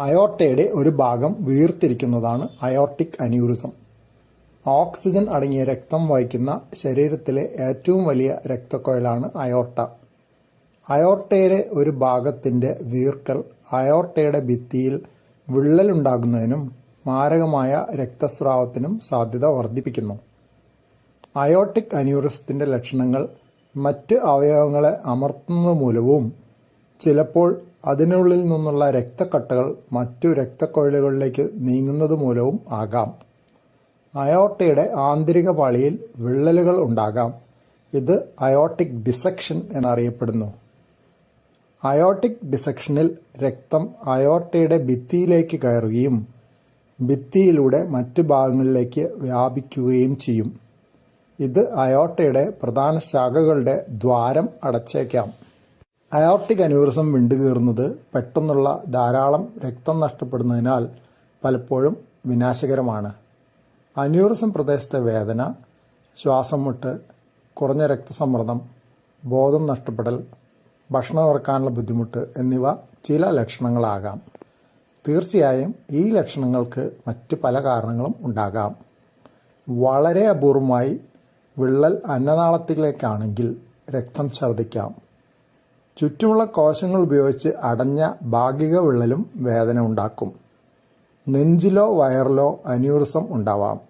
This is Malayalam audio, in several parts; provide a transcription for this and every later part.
അയോർട്ടയുടെ ഒരു ഭാഗം വീർത്തിരിക്കുന്നതാണ് അയോർട്ടിക് അന്യൂറിസം ഓക്സിജൻ അടങ്ങിയ രക്തം വഹിക്കുന്ന ശരീരത്തിലെ ഏറ്റവും വലിയ രക്തക്കുഴലാണ് അയോർട്ട അയോർട്ടയുടെ ഒരു ഭാഗത്തിന്റെ വീർക്കൽ അയോർട്ടയുടെ ഭിത്തിയിൽ വിള്ളലുണ്ടാകുന്നതിനും മാരകമായ രക്തസ്രാവത്തിനും സാധ്യത വർദ്ധിപ്പിക്കുന്നു. അയോർട്ടിക് അന്യൂറിസത്തിന്റെ ലക്ഷണങ്ങൾ മറ്റ് അവയവങ്ങളെ അമർത്തുന്നത് മൂലവും ചിലപ്പോൾ അതിനുള്ളിൽ നിന്നുള്ള രക്തക്കട്ടകൾ മറ്റു രക്തക്കൊഴലുകളിലേക്ക് നീങ്ങുന്നത് മൂലവും ആകാം. അയോട്ടയുടെ ആന്തരിക പാളിയിൽ വിള്ളലുകൾ ഉണ്ടാകാം. ഇത് അയോട്ടിക് ഡിസെക്ഷൻ എന്നറിയപ്പെടുന്നു. അയോട്ടിക് ഡിസെക്ഷനിൽ രക്തം അയോട്ടയുടെ ഭിത്തിയിലേക്ക് കയറുകയും ഭിത്തിയിലൂടെ മറ്റു ഭാഗങ്ങളിലേക്ക് വ്യാപിക്കുകയും ചെയ്യും. ഇത് അയോട്ടയുടെ പ്രധാന ശാഖകളുടെ ദ്വാരം അടച്ചേക്കാം. അയോർട്ടിക് അന്യൂറിസം വിണ്ടുകീറുന്നത് പെട്ടെന്നുള്ള ധാരാളം രക്തം നഷ്ടപ്പെടുന്നതിനാൽ പലപ്പോഴും വിനാശകരമാണ്. അന്യൂറിസം പ്രദേശത്തെ വേദന ശ്വാസം മുട്ട് കുറഞ്ഞ രക്തസമ്മർദ്ദം ബോധം നഷ്ടപ്പെടൽ ഭക്ഷണം ഇറക്കാനുള്ള ബുദ്ധിമുട്ട് എന്നിവ ചില ലക്ഷണങ്ങളാകാം. തീർച്ചയായും ഈ ലക്ഷണങ്ങൾക്ക് മറ്റ് പല കാരണങ്ങളും ഉണ്ടാകാം. വളരെ അപൂർവമായി വിള്ളൽ അന്നനാളത്തിലേക്കാണെങ്കിൽ രക്തം ഛർദ്ദിക്കാം. ചുറ്റുമുള്ള കോശങ്ങൾ ഉപയോഗിച്ച് അടഞ്ഞ ഭാഗിക വിള്ളലും വേദന ഉണ്ടാക്കും. നെഞ്ചിലോ വയറിലോ അന്യൂറിസം ഉണ്ടാവാം.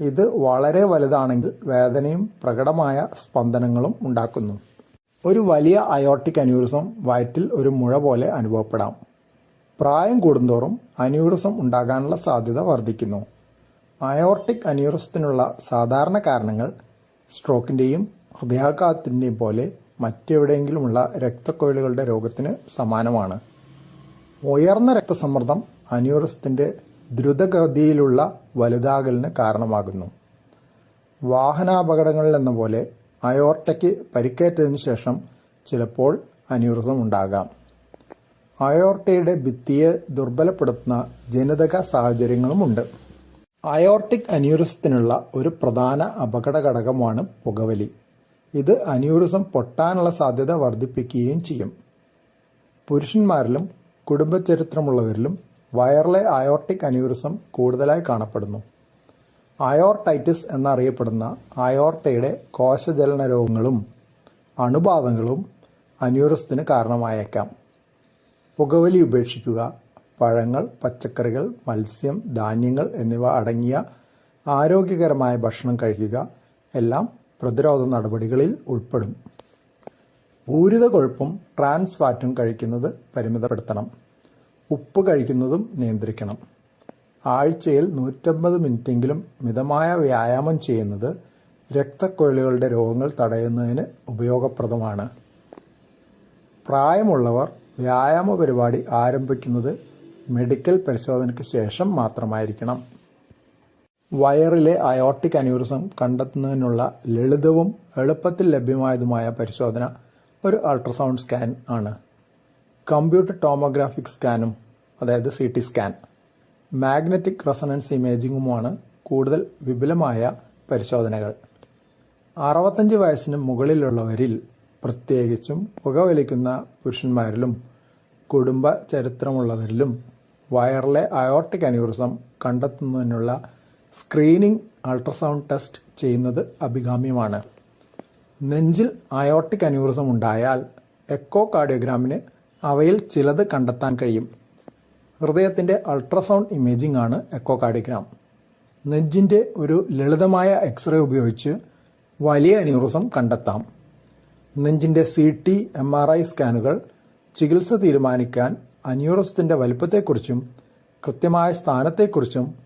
ഇത് വളരെ വലുതാണെങ്കിൽ വേദനയും പ്രകടമായ സ്പന്ദനങ്ങളും ഉണ്ടാക്കുന്നു. ഒരു വലിയ അയോട്ടിക് അന്യൂറിസം വയറ്റിൽ ഒരു മുഴ പോലെ അനുഭവപ്പെടാം. പ്രായം കൂടുന്തോറും അന്യൂറിസം ഉണ്ടാകാനുള്ള സാധ്യത വർദ്ധിക്കുന്നു. അയോർട്ടിക് അന്യൂറിസത്തിനുള്ള സാധാരണ കാരണങ്ങൾ സ്ട്രോക്കിന്റെയും ഹൃദയാഘാതത്തിന്റെയും പോലെ മറ്റെവിടെയെങ്കിലുമുള്ള രക്തക്കൊഴലുകളുടെ രോഗത്തിന് സമാനമാണ്. ഉയർന്ന രക്തസമ്മർദ്ദം അന്യൂറിസത്തിന്റെ ദ്രുതഗതിയിലുള്ള വലുതാകലിന് കാരണമാകുന്നു. വാഹനാപകടങ്ങളിൽ എന്ന പോലെ അയോർട്ടയ്ക്ക് പരിക്കേറ്റതിനു ശേഷം ചിലപ്പോൾ അന്യൂറിസം ഉണ്ടാകാം. അയോർട്ടയുടെ ഭിത്തിയെ ദുർബലപ്പെടുത്തുന്ന ജനിതക സാഹചര്യങ്ങളുമുണ്ട്. അയോർട്ടിക് അന്യൂറിസത്തിനുള്ള ഒരു പ്രധാന അപകട ഘടകമാണ് പുകവലി. ഇത് അന്യൂറിസം പൊട്ടാനുള്ള സാധ്യത വർദ്ധിപ്പിക്കുകയും ചെയ്യും. പുരുഷന്മാരിലും കുടുംബചരിത്രമുള്ളവരിലും വയറിലെ അയോർട്ടിക് അന്യൂറിസം കൂടുതലായി കാണപ്പെടുന്നു. അയോർട്ടൈറ്റിസ് എന്നറിയപ്പെടുന്ന അയോർട്ടയുടെ കോശജലന രോഗങ്ങളും അണുബാധങ്ങളും അന്യൂറിസത്തിന് കാരണമായേക്കാം. പുകവലി ഉപേക്ഷിക്കുക പഴങ്ങൾ പച്ചക്കറികൾ മത്സ്യം ധാന്യങ്ങൾ എന്നിവ അടങ്ങിയ ആരോഗ്യകരമായ ഭക്ഷണം കഴിക്കുക എല്ലാം പ്രതിരോധ നടപടികളിൽ ഉൾപ്പെടും. പൂരിത കൊഴുപ്പും ട്രാൻസ് ഫാറ്റും കഴിക്കുന്നത് പരിമിതപ്പെടുത്തണം. ഉപ്പ് കഴിക്കുന്നതും നിയന്ത്രിക്കണം. ആഴ്ചയിൽ നൂറ്റമ്പത് മിനിറ്റെങ്കിലും മിതമായ വ്യായാമം ചെയ്യുന്നത് രക്തക്കൊഴലുകളുടെ രോഗങ്ങൾ തടയുന്നതിന് ഉപയോഗപ്രദമാണ്. പ്രായമുള്ളവർ വ്യായാമ പരിപാടി ആരംഭിക്കുന്നത് മെഡിക്കൽ പരിശോധനയ്ക്ക് ശേഷം മാത്രമായിരിക്കണം. വയറിലെ അയോർട്ടിക് അന്യൂറിസം കണ്ടെത്തുന്നതിനുള്ള ലളിതവും എളുപ്പത്തിൽ ലഭ്യമായതുമായ പരിശോധന ഒരു അൾട്രാസൗണ്ട് സ്കാൻ ആണ്. കമ്പ്യൂട്ടർ ടോമോഗ്രാഫിക് സ്കാനും അതായത് C T scan magnetic resonance ഇമേജിങ്ങുമാണ് കൂടുതൽ വിപുലമായ പരിശോധനകൾ. അറുപത്തഞ്ച് വയസ്സിന് മുകളിലുള്ളവരിൽ പ്രത്യേകിച്ചും പുകവലിക്കുന്ന പുരുഷന്മാരിലും കുടുംബ ചരിത്രമുള്ളവരിലും വയറിലെ അയോർട്ടിക് അന്യൂറിസം കണ്ടെത്തുന്നതിനുള്ള സ്ക്രീനിംഗ് അൾട്രാസൗണ്ട് ടെസ്റ്റ് ചെയ്യുന്നത് അഭികാമ്യമാണ്. നെഞ്ചിൽ അയോട്ടിക് അന്യൂറിസം ഉണ്ടായാൽ എക്കോ കാർഡിയോഗ്രാമിന് അവയിൽ ചിലത് കണ്ടെത്താൻ കഴിയും. ഹൃദയത്തിന്റെ അൾട്രാസൗണ്ട് ഇമേജിംഗ് ആണ് എക്കോ കാർഡിയോഗ്രാം. നെഞ്ചിന്റെ ഒരു ലളിതമായ എക്സ്റേ ഉപയോഗിച്ച് വലിയ അന്യൂറിസം കണ്ടെത്താം. നെഞ്ചിന്റെ C T M R I സ്കാനുകൾ ചികിത്സ തീരുമാനിക്കാൻ അന്യൂറിസത്തിന്റെ വലുപ്പത്തെക്കുറിച്ചും കൃത്യമായ സ്ഥാനത്തെക്കുറിച്ചും